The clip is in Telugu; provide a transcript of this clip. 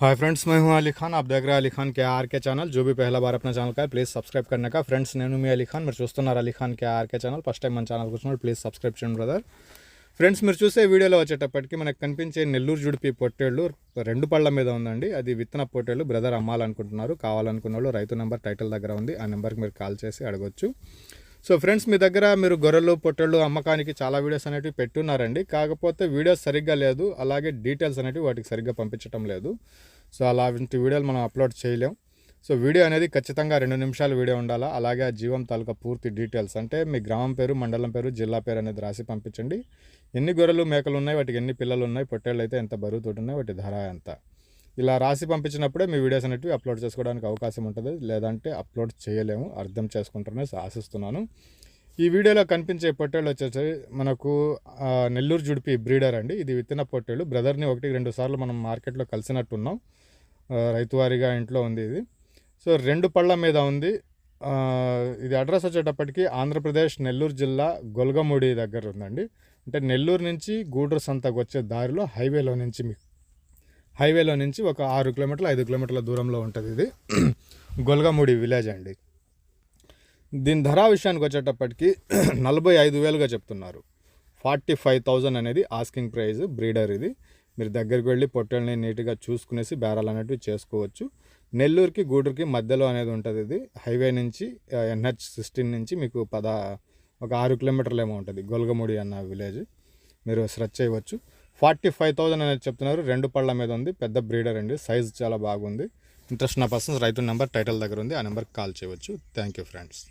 हाय फ्रेंड्स मैं हूं अली खान आप देख रहे हैं अली खान के आर के चैनल जो भी पहला बार अपना ఛానల్ का ప్లీజ్ సబ్స్క్రైబ్ करने का ఫ్రెండ్స్ నేను మీ అలీ ఖాన్ మీరు చూస్తున్నారు Ali Khan K RK channel first time మన ఛానల్ కూర్చున్నారు ప్లీజ్ సబ్స్క్రైబ్ చేయండి బ్రదర్ ఫ్రెండ్స్ మీరు చూసే వీడియోలో వచ్చేటప్పటికి మనకు కనిపించే నెల్లూరు జుడిపి పొట్టేళ్ళు రెండు పళ్ళ మీద ఉందండి అది విత్తన పొట్టేళ్ళు బ్రదర్ అమ్మాలనుకుంటున్నారు కావాలనుకున్న వాళ్ళు రైతు నెంబర్ టైటిల్ దగ్గర ఉంది ఆ నెంబర్కి మీరు కాల్ చేసి అడగొచ్చు సో ఫ్రెండ్స్ మీ దగ్గర మీరు గొర్రెలు పొట్టెళ్ళు అమ్మకానికి చాలా వీడియోస్ అనేటివి పెట్టున్నారండి. కాకపోతే వీడియోస్ సరిగ్గా లేదు. అలాగే డీటెయిల్స్ అనేవి వాటికి సరిగ్గా పంపించడం లేదు. సో అలాంటి వీడియోలు మనం అప్లోడ్ చేయలేం. సో వీడియో అనేది ఖచ్చితంగా రెండు నిమిషాల వీడియో ఉండాలా? అలాగే ఆ జీవం తాలూకా పూర్తి డీటెయిల్స్. అంటే మీ గ్రామం పేరు మండలం పేరు జిల్లా పేరు అనేది రాసి పంపించండి. ఎన్ని గొర్రెలు మేకలు ఉన్నాయి? వాటికి ఎన్ని పిల్లలు ఉన్నాయి? పొట్టేళ్ళు అయితే ఎంత బరువుతో ఉన్నాయి? వాటి ధర ఎంత? ఇలా రాసి పంపించినప్పుడే మీ వీడియోస్ అనేటివి అప్లోడ్ చేసుకోవడానికి అవకాశం ఉంటుంది. లేదంటే అప్లోడ్ చేయలేము. అర్థం చేసుకుంటారని ఆశిస్తున్నాను. ఈ వీడియోలో కనిపించే పొట్టేళ్ళు వచ్చేసి మనకు నెల్లూరు జుడిపి బ్రీడర్ అండి. ఇది విత్తన పొట్టేళ్ళు బ్రదర్ని ఒకటి రెండు సార్లు మనం మార్కెట్లో కలిసినట్టున్నాం. ఆ, రైతువారిగా ఇంట్లో ఉంది ఇది. సో రెండు పళ్ళ మీద ఉంది. ఇది అడ్రస్ వచ్చేటప్పటికి ఆంధ్రప్రదేశ్ నెల్లూరు జిల్లా గొల్గముడి దగ్గర ఉందండి. అంటే నెల్లూరు నుంచి గూడూరు సంతకు వచ్చే దారిలో హైవేలో నుంచి మీకు హైవేలో నుంచి ఒక ఆరు కిలోమీటర్లు ఐదు కిలోమీటర్ల దూరంలో ఉంటుంది ఇది. గొల్గముడి విలేజ్ అండి. దీని ధర విషయానికి వచ్చేటప్పటికి నలభై ఐదు వేలుగా చెప్తున్నారు. ఫార్టీ ఫైవ్ థౌజండ్ అనేది ఆస్కింగ్ ప్రైస్ బ్రీడర్ ఇది. మీరు దగ్గరికి వెళ్ళి పొట్టెల్ని నీట్గా చూసుకునేసి బేరాలు అనేటివి చేసుకోవచ్చు. నెల్లూరుకి గూడూరుకి మధ్యలో అనేది ఉంటుంది ఇది. హైవే నుంచి ఎన్హెచ్ సిక్స్టీన్ నుంచి మీకు పద ఒక ఆరు కిలోమీటర్లు ఏమో ఉంటుంది. గొల్గముడి అన్న విలేజ్. మీరు సెర్చ్ చేయవచ్చు. ఫార్టీ ఫైవ్ థౌజండ్ అనేది చెప్తున్నారు. రెండు పళ్ళ మీద ఉంది. పెద్ద బ్రీడర్ అండి. సైజ్ చాలా బాగుంది. ఇంట్రెస్ట్ నా పర్సన్స్ రైతు నెంబర్ టైటిల్ దగ్గర ఉంది. ఆ నెంబర్కి కాల్ చేయవచ్చు. Thank you friends